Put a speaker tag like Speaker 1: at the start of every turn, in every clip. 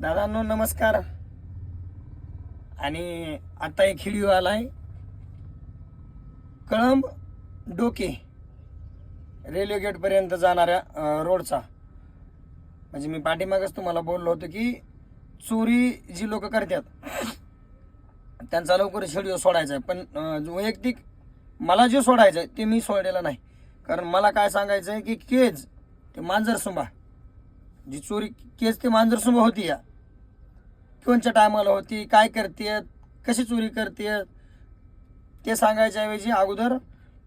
Speaker 1: दादांनो नमस्कार. आणि आता एक व्हिडिओ आहे कळंब डोके रेल्वे गेटपर्यंत जाणाऱ्या रोडचा. म्हणजे मी पाठीमागच तुम्हाला बोललो होतो की चोरी जी लोक करतात त्यांचा लवकर व्हिडिओ सोडायचा आहे. पण वैयक्तिक मला जे सोडायचं आहे ते मी सोडलेलं नाही. कारण मला काय सांगायचं आहे की केज ते मांजरसुंबा. जी चोरी केज ते मांजरसुंबा होती या. कोणच्या टायमाला होती काय करते कशी चोरी करते ते सांगायच्या ऐवजी अगोदर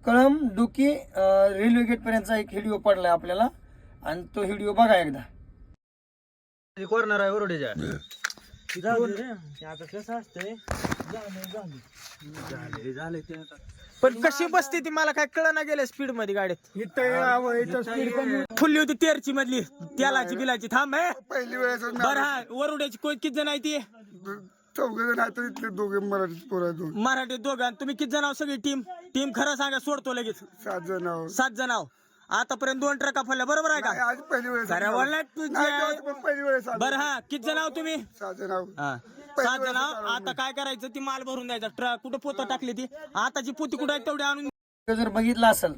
Speaker 1: कळम डुकी अं, रेल्वे गेटपर्यंतचा एक व्हिडिओ पडलाय आपल्याला. आणि तो व्हिडिओ बघा एकदा.
Speaker 2: कॉर्नर आहे ओरडेच्या.
Speaker 3: जाऊ दे रे. ते आता कसं असतंय? झालं झालं
Speaker 2: झाले झाले ते आता.
Speaker 4: पण कशी बसते ती मला काय कळ ना गेल्या स्पीडमध्ये गाडीत फुल्ली होती तेरची मधली. तेलाची बिलाची. थांब आहे
Speaker 5: पहिली वेळेस
Speaker 4: बर हा. वरुड्याची कोण किती जण आहे ती?
Speaker 5: चौघ जण आहेत तर इथले दोघे मराठी पोरं आहेत दोन
Speaker 4: मराठी दोघं. आणि तुम्ही किती जण आहो सगळी टीम टीम खरं सांगा सोडतो लगेच.
Speaker 5: सात जण आहोत.
Speaker 4: सात जण आहो आतापर्यंत दोन ट्रका फुलल्या बरोबर आहे का?
Speaker 5: आज पहिली वेळेस
Speaker 4: खरं बोललात तुझी
Speaker 5: नाही,
Speaker 4: आहे.
Speaker 5: तेव्हा पण पहिली वेळेस आलो.
Speaker 4: बर हा. किती जण आहो तुम्ही?
Speaker 5: सात जण आहोत.
Speaker 4: हा. सात जण आहो आता काय करायचं? ती माल भरून द्यायचा. ट्रक कुठं पोतं टाकली ती? आताची पोती कुठं आहे तेवढी आणून
Speaker 1: जर बघितला असेल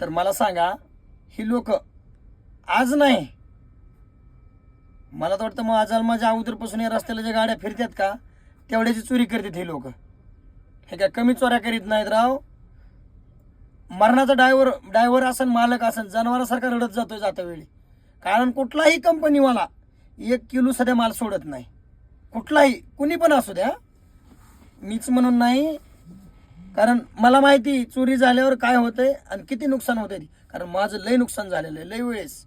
Speaker 1: तर मला सांगा ही लोक आज नाही. मला तर वाटतं मग आज माझ्या अगोदरपासून या रस्त्याला ज्या गाड्या फिरतात का तेवढ्याची चोरी करतात ही लोक. हे काय कमी चोऱ्या करीत नाहीत राव. मरणाचा ड्रायव्हर ड्रायव्हर असन मालक असन जनावरासारखा रडत जातो जाता वेळी. कारण कुठलाही कंपनीवाला एक किलो सध्या माल सोडत नाही. कुठलाही कुणी पण असू द्या. मीच म्हणून नाही. कारण मला माहिती चोरी झाल्यावर काय होतंय आणि किती नुकसान होतंय कारण माझं लय नुकसान झालेलं आहे लय वेळेस.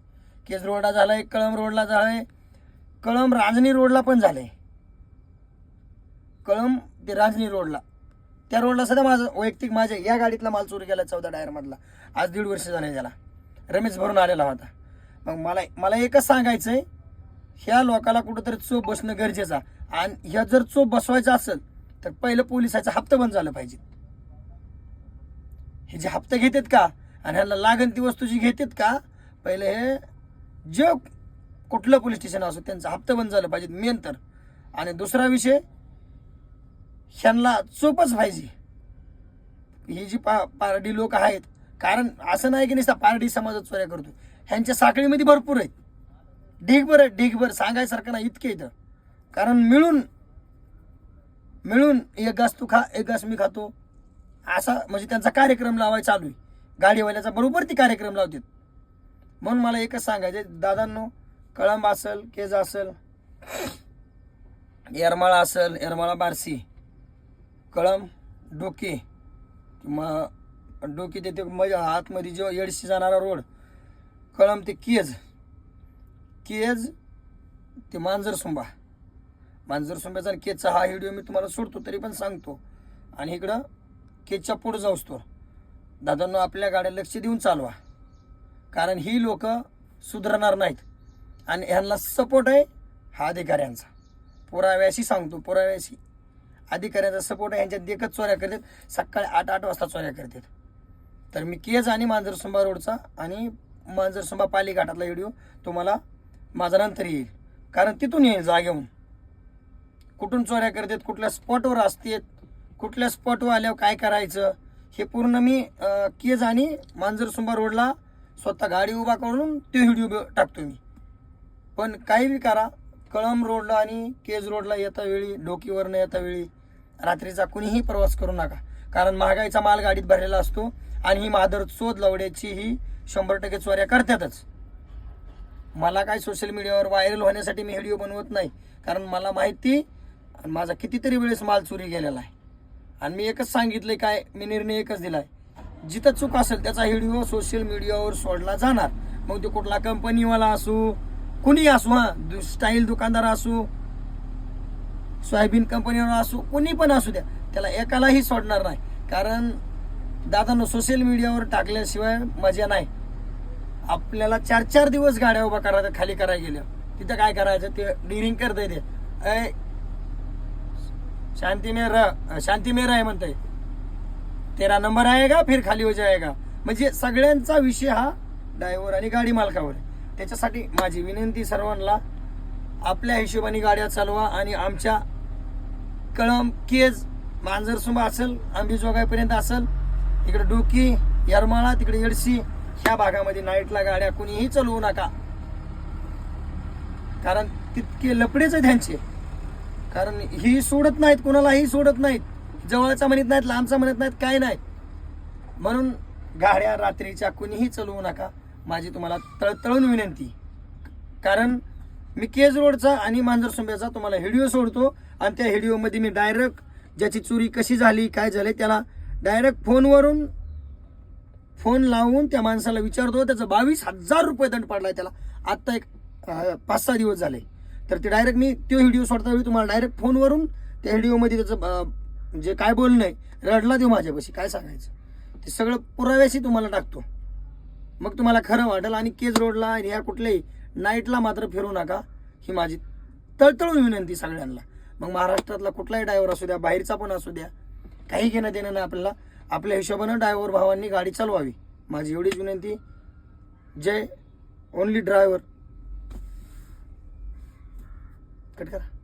Speaker 1: केज रोडला झालं आहे कळंब रोडला झालं आहे कळंब राजनी रोडला पण झालं आहे कळंब ते राजनी रोडला. त्या रोडला सध्या माझं वैयक्तिक माझ्या या गाडीतला माल चोरी केला चौदा टायरमधला आज दीड वर्ष झाले त्याला. रमेश भरून आलेला होता. मग मला मला एकच सांगायचं आहे ह्या लोकाला कुठंतरी चोप बसणं गरजेचं आहे. आणि ह्या जर चोप बसवायचा असेल तर पहिलं पोलिसाचा हप्ता बंद झालं पाहिजे. हे जे हप्ते घेतात का? आणि ह्याला लागण ती वस्तू जी घेतात का? पहिले हे जे कुठलं पोलीस स्टेशन असो त्यांचा हप्ता बंद झालं पाहिजे मेन तर. आणि दुसरा विषय ह्यांना चोपच पाहिजे. ही जी पा पारडी लोक आहेत कारण असं नाही की नुसता पारडी समाजात चोऱ्या करतो ह्यांच्या साखळीमध्ये भरपूर आहेत. ढीगभर आहे ढीगभर सांगायसारखं नाही इतके इथं. कारण मिळून मिळून एक घास तू खा एक घास मी खातो. असा म्हणजे त्यांचा कार्यक्रम लावायचा चालू आहे. गाडीवाल्याचा बरोबर ती कार्यक्रम लावतात. म्हणून मला एकच सांगायचं दादांनो कळंब असेल केज असेल येरमाळा असेल येरमाळा बारसी कळंब डोके किंवा डोके ते ते आतमध्ये जो येडशी जाणारा रोड कळंब ते केज. केज ते मांजरसुंबा मांजरसुंब्याचा आणि केजचा हा व्हिडिओ मी तुम्हाला सोडतो तरी पण सांगतो. आणि इकडं केजच्या पुढं जाऊस तो दादांना आपल्या गाड्या लक्ष देऊन चालवा. कारण ही लोक सुधारणार नाहीत. आणि ह्यांना सपोर्ट आहे हा अधिकाऱ्यांचा. पुराव्याशी सांगतो पुराव्याशी. अधिकाऱ्यांचा सपोर्ट आहे यांच्या देखत चोऱ्या करतात. सकाळी आठ आठ वाजता चोऱ्या करतात. तर मी केज आणि मांजरसुंबा रोडचा आणि मांजरसुंबा पाली घाटातला व्हिडिओ तुम्हाला माझा नंतर येईल. कारण तिथून येईल जागेहून कुठून चोऱ्या करतात कुठल्या स्पॉटवर असतात कुठल्या स्पॉटवर आल्यावर काय करायचं हे पूर्ण मी केज आणि मांजरसुंबा रोडला स्वतः गाडी उभा करून ते व्हिडिओ टाकतो मी. पण काही बी करा कळम रोडला आणि केज रोडला येता वेळी डोकीवरनं येता वेळी रात्रीचा कुणीही प्रवास करू नका. कारण महागाईचा माल गाडीत भरलेला असतो आणि ही मादर चोद लवड्याची ही शंभर टक्के चोऱ्या करतातच. मला काय सोशल मीडियावर व्हायरल होण्यासाठी मी व्हिडिओ बनवत नाही. कारण मला माहिती माझा कितीतरी वेळेस माल चोरी गेलेला आहे. आणि मी एकच सांगितलं काय मी निर्णय एकच दिला आहे जिथं चूक असेल त्याचा व्हिडिओ सोशल मीडियावर सोडला जाणार. मग तो कुठला कंपनीवाला असू कुणी असू हां दु- स्टाईल दुकानदार असू सोयाबीन कंपनीवर असू कुणी पण असू द्या त्याला एकालाही सोडणार नाही. कारण दादानं सोशल मीडियावर टाकल्याशिवाय मजा नाही. आपल्याला चार चार दिवस गाड्या उभा करायच्या खाली करायला गेल्या. तिथं काय करायचं? ते डिरिंग करता येते अय शांती र शांतीमेर आहे में म्हणताय. तेरा नंबर आहे का? फिर खाली हो जाएगा. म्हणजे सगळ्यांचा विषय हा ड्रायव्हर आणि गाडी मालकावर आहे. त्याच्यासाठी माझी विनंती सर्वांना आपल्या हिशोबाने गाड्या चालवा आणि आमच्या कळम केज मांजरसुंबा असेल आंबीजोगाईपर्यंत असेल इकडे डोकी यरमाळा तिकडे येडशी ह्या भागामध्ये नाईटला गाड्या कुणीही चालवू नका. कारण तितके लपडेच आहे त्यांचे कारण ही सोडत नाहीत कुणालाही सोडत नाहीत. जवळचा म्हणत नाहीत लांबचा म्हणत नाहीत काय नाही. म्हणून गाड्या रात्रीच्या कुणीही चालवू नका. माझी तुम्हाला तळतळून विनंती. कारण मी केज रोडचा आणि मांजर सुंब्याचा तुम्हाला व्हिडिओ सोडतो आणि त्या व्हिडिओमध्ये मी डायरेक्ट ज्याची चोरी कशी झाली काय झाले त्याला डायरेक्ट फोनवरून फोन लावून त्या माणसाला विचारतो त्याचा बावीस हजार रुपये दंड पडलाय त्याला. आत्ता एक पाच सहा दिवस झाले. तर ते डायरेक्ट मी तो व्हिडिओ सोडता वेळी तुम्हाला डायरेक्ट फोनवरून त्या व्हिडिओमध्ये त्याचं जे काय बोलणं आहे रडला देऊ माझ्यापाशी काय सांगायचं? ते सगळं पुराव्याशी तुम्हाला टाकतो. मग तुम्हाला खरं वाटेल आणि केज रोडला आणि ह्या कुठल्याही नाईटला मात्र फिरू नका ही माझी तळतळून विनंती सगळ्यांना. मग महाराष्ट्रातला कुठलाही ड्रायव्हर असू द्या बाहेरचा पण असू द्या काही घेणं देणं नाही आपल्याला. आपल्या हिशोबानं ड्रायव्हर भावांनी गाडी चालवावी. माझी एवढीच विनंती. जय ओनली ड्रायव्हर कट करा.